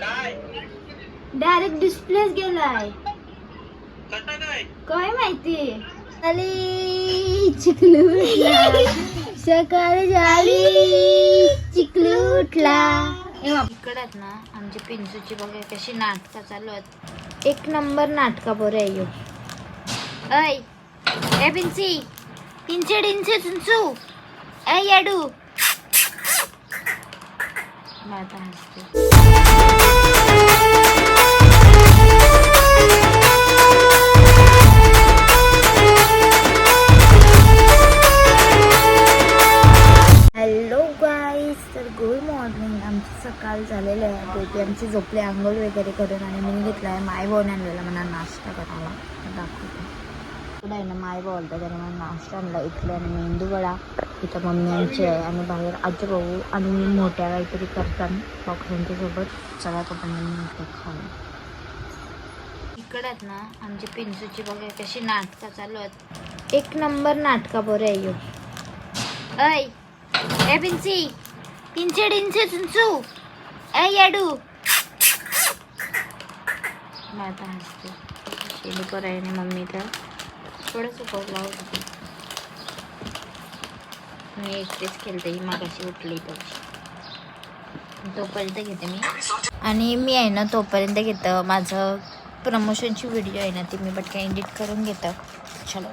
काय? डायरेक्ट डिस्प्लेच गेलाय. कसा काय? काय माहिती? अली चिकलू उठला. सकाळ झाली चिकलू उठला. इकडे आहेत ना आमची पिंचूची बघा कशी नाटकं चालू आहेत. एक नंबर नाटका बरं आहे ह्यो. ऐ ए पिंची तिनचे डिंचे चिंचू ऐ याडू. आता हसते काल झालेलं आहे. बेबी आमची झोपले आंघोळ वगैरे करून आणि मी घेतला आहे. माय भाऊने आणलेला मला नाश्ता करायला दाखवते. पुढे आहे ना माय बॉल तर त्याने मला नाश्ता आणला. इथले आणि मेंदू वडा इथं मम्मी आमची आहे आणि बाहेर आजी भाऊ आणि मी मोठ्या काहीतरी करतात डॉक्टरांच्यासोबत सगळ्या कपड्यांनी खाऊन. इकडे ना आमची पिंचूची बघा कशी नाटकं चालू आहेत. एक नंबर नाटका बरं आहे यो. ऐ ए पिंची. तिनचे डिंचे चिंचू ऐ याडू. आता हसते. शेली पर आहे ना मम्मी तर. थोडंसं लावत होती मी एकटेच खेळते ही मागाशी उठली तर. तोपर्यंत घेते मी. आणि मी आहे ना तोपर्यंत घेतं. माझं प्रमोशनची व्हिडिओ आहे ना ती मी पटकन एडिट करून घेतं. चलो.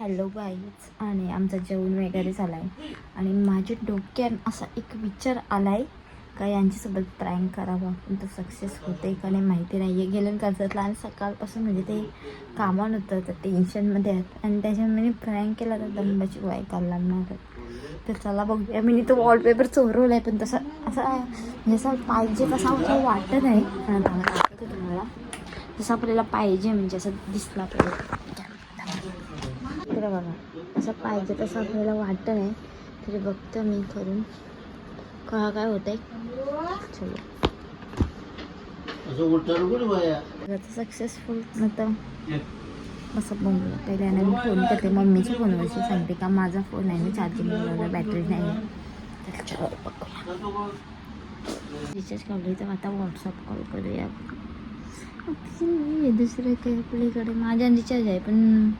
हॅलो गाईज आणि आमचं जेवण वगैरे झालं आहे आणि माझ्या डोक्यात असा एक विचार आला आहे का यांच्यासोबत प्रँक करावा? पण तो सक्सेस होते का नाही माहिती नाही आहे गेलं कर्जतला आणि सकाळपासून म्हणजे ते कामावर होतं तर टेन्शनमध्ये आहेत. आणि त्याच्यामुळे प्रँक केला तर दंबाची वाय काढला लागणार तर चला बघूया. मी तो वॉलपेपर चोरवला आहे पण तसं असा जसा म्हणजे पाहिजे तसा असं वाटत नाही. तुम्हाला. जसं आपल्याला पाहिजे म्हणजे असं दिसला पाहिजे बघा असं पाहिजे तसं आपल्याला वाटत नाही. तरी बघतो मी करून. का काय होतंय? चलो. सक्सेसफुल नंतर असं बघूया पहिल्याने मी फोन करते. मम्मीच्या फोनवरची सांगते का माझा फोन आहे. ना चार्जिंग लावला. बॅटरी नाही रिचार्ज काढली तर आता व्हॉट्सअप कॉल करूया. हे दुसरं काही आपल्याकडे? माझ्या रिचार्ज आहे पण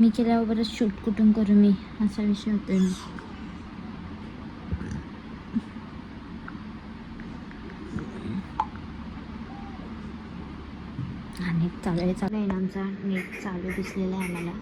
मी केल्यावर बरंच शूट कुठून करू मी? असा विषय होतोय नेट चालू आहे. चालू आहे ना आमचा. नेट चालू दिसलेला आहे आम्हाला.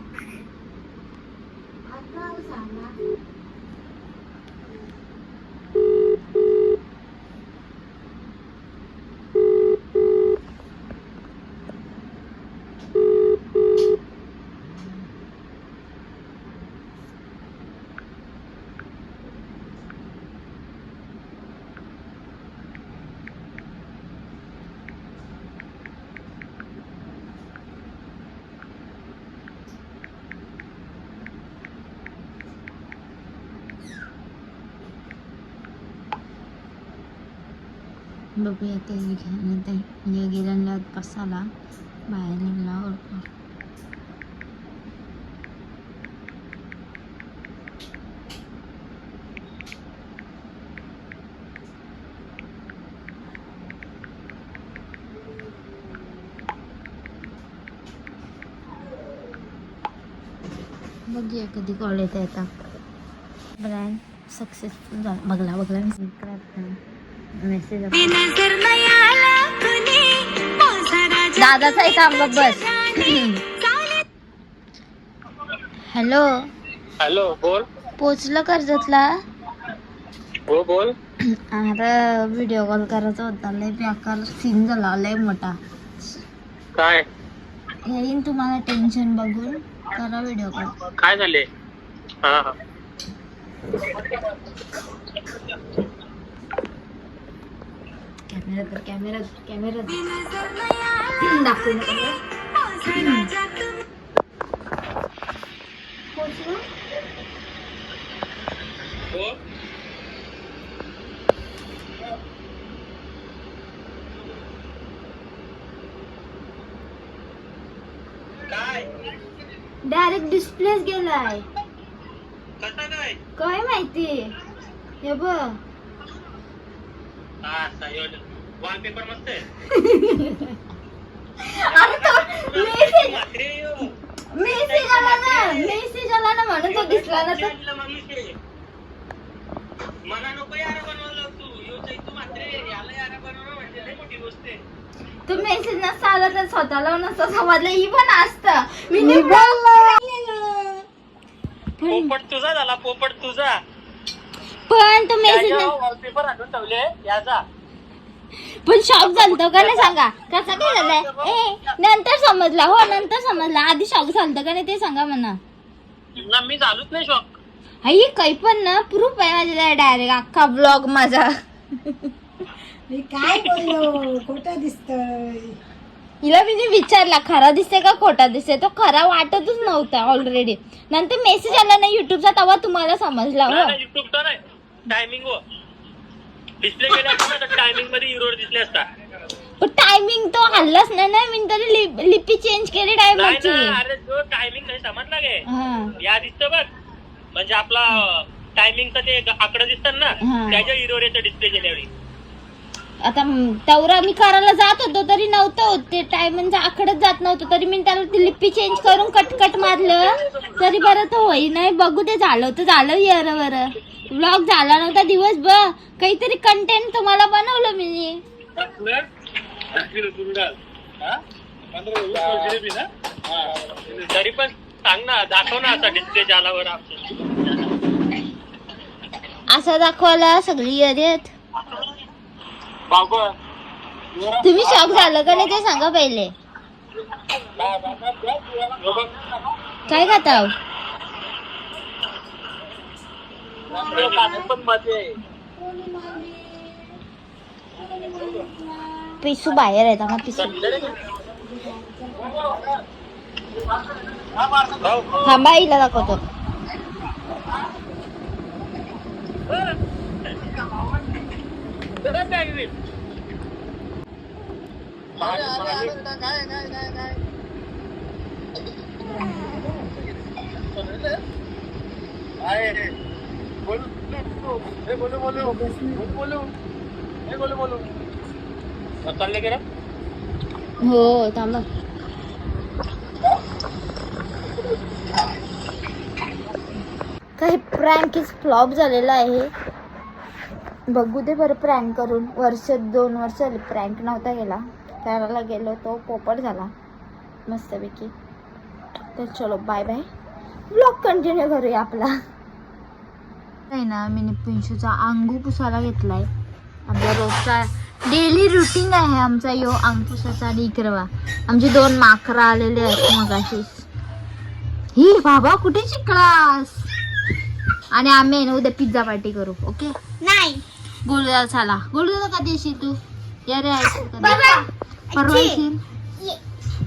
बघूया ते घेऊन ते म्हणजे गेल्याला कसाला बाहेर निघला बघूया कधी कॉल आहे आता. ब्रँड सक्सेसफुल झाला. बघला बघला. मी मेसेज दादाचा एक आंबा बस हॅलो हॅलो बोल पोचलं कर्जतला हो बोल अरे व्हिडिओ कॉल करायचा होता लय बेकार सीन झाला लय मोठा काय येईन तुम्हाला टेन्शन बघून करा व्हिडिओ कॉल काय झाले हा हा कॅमेरा तर कॅमेरा कॅमेरा दाखवू नका पोचलं हो काय डायरेक्ट डिस्प्लेच गेलाय कसा काय काय माहिती हे बघ हा संयोजन वॉलपेपर मस्त आहे. अरे तो मेसेज आला ना मेसेज आला ना म्हणून तो दिसला ना तर. तुला मम्मी ते. मला नको यार बनवलं तू. यो चैतू म्हात्रे याला यार बनवणं म्हणजे लय मोठी गोष्ट आहे. तो मेसेज नसता आला तर स्वतःला नसतं समजलं ही पण असतं. मी पोपट तुझा झाला पोपट तुझा. पण तो मेसेज वॉलपेपर आणून ठेवले याचा पण शॉक झालतो का? नाही सांगा. कसं काय झालंय ए नंतर समजला हो नंतर समजला. आधी शॉक झालतं का नाही ते सांगा म्हणा. ना मी झालोच नाही शॉक आई काही पण ना प्रूफ आहे माझ्या डायरेक्ट अख्खा ब्लॉग माझा. मी काय बोललो? खोटं दिसतंय. हिला मी विचारला खरा दिसते का खोटा दिसते तो खरा वाटतच नव्हता ऑलरेडी नंतर मेसेज आला ना युट्यूबचा तेव्हा तुम्हाला समजला हो. युट्यूबचा नाही टायमिंग हो डिस्प्ले केला असता तर टायमिंगमध्ये इरोड दिसले असता. पण टायमिंग तो हल्लाच नाही ना मी तरी लिप- लिपी चेंज केली नाही टायमाची ना अरे तो टायमिंग नाही समजला गे. हा. या दिसतं बघ. म्हणजे आपला टायमिंगचं ते आकडं दिसतात ना हा. त्याच्या येतं डिस्प्ले केल्यावेळी आता तेवढा मी करायला जात होतो तरी नव्हतं. होत ते टाइम म्हणजे आकडत जात नव्हतं. तरी मी त्याला ती लिपी चेंज करून कटकट मारलं. तरी बरं तो होई नाही बघू ते झालं तर झालं यार बरं ब्लॉग झाला नव्हता दिवस ब काहीतरी कंटेंट तुम्हाला बनवलं मी. तरी पण सांग ना दाखव ना आता डिस्प्ले असं दाखवायला सगळी येत बाबा तुम्ही शॉक झालं का नाही ते सांगा पहिले. काय खाता? पिसू बाहेर आहेत आम्हा पिसू. थांबा हिला दाखवतो. चालले गेलं हो थांबा. काही प्रँक फ्लॉप झालेला आहे. बघू दे बरं प्रँक करून. वर्ष दोन वर्ष झाली प्रँक नव्हता गेला करायला गेलो तो पोपट झाला. मस्तपैकी. तर चलो बाय बाय ब्लॉग कंटिन्यू करूया आपला. नाही ना मी पिंशूचा अंगू पुसायला घेतलाय. आपला रोजचा डेली रुटीन आहे आमचा. यो अंकुशाचा आणि इकरवा आमचे दोन माकरं आलेले आहेत मगाशीच. ही बाबा कुठे शिकलास? आणि आम्ही आहे ना उद्या पिझ्झा पार्टी करू ओके नाही. गोलदादा चला गोलदादा कधी येशील तू? या रे. परवा येशील?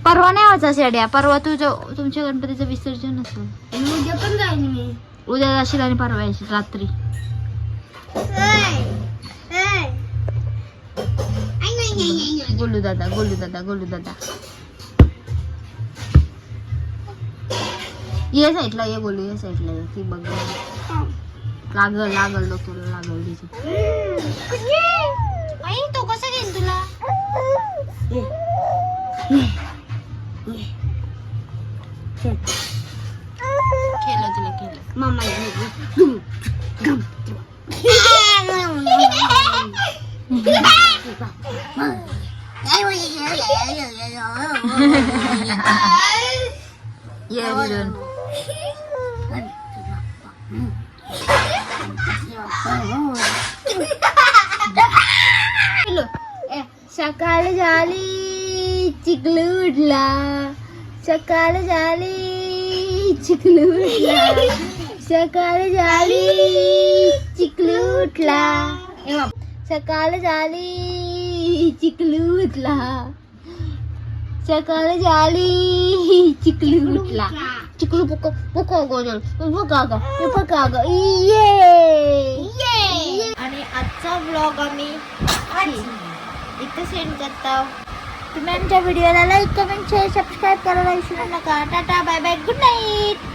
परवा नाही व्हायचा शेड्या. परवा तुझं तुमच्या गणपतीचं विसर्जन असेल. उद्या पण जाईन मी. उद्या जाशील आणि परवा येशील रात्री. गोलू दादा गोलू दादा गोलू दादा ये साईडला ये गोलू ये साईडला ये ती बघ. लागल लागल डोक्याला लागल तिची. आई तो कसा घेईन तुला. खेळ सकाळ झाली चिकलू उठला सकाळ झाली चिकलू उठला सकाळ झाली चिकलू उठला. सकाळ झाली चिकलू उठला. सकाळ झाली चिकलू उठला. चिकलू पको पको गोजल पका ग पका ग ये. आणि आजचा व्लॉग आम्ही इथं सेंड करतो. तुम्ही आमच्या व्हिडिओला लाईक कमेंट शेअर सबस्क्राईब करायला विसरू नका. Tata bye bye good night